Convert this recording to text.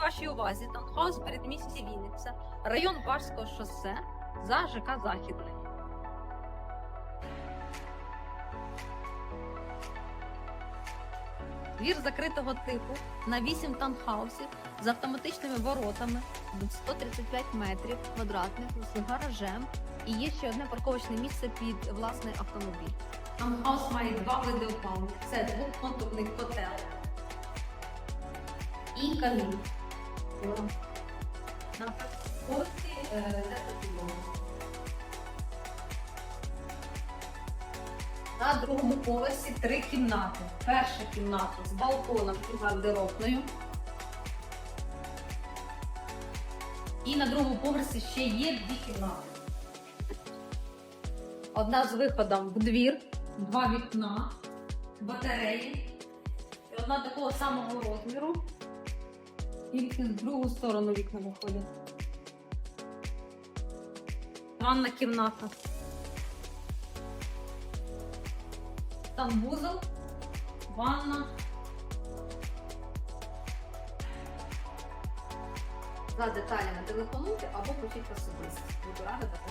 вашій увазі таунхаус передмісті Вінниця, район Барського шосе за ЖК Західний. Двір закритого типу на 8 таунхаусів з автоматичними воротами 135 метрів квадратних з гаражем і є ще одне парковочне місце під власний автомобіль. Таунхаус має два види опалення. Це двохконтурний котел і камін. На поверсі е, теплопідлога. На другому поверсі три кімнати. Перша кімната з балконом і гардеробною. І на другому поверсі ще є дві кімнати. Одна з виходом в двір, два вікна, батареї. І одна такого самого розміру. Тільки в другу сторону вікна виходять. Ванна кімната. Там вузол, ванна. За деталями телефонуйте або пишіть особисто. Буду рада допомогти.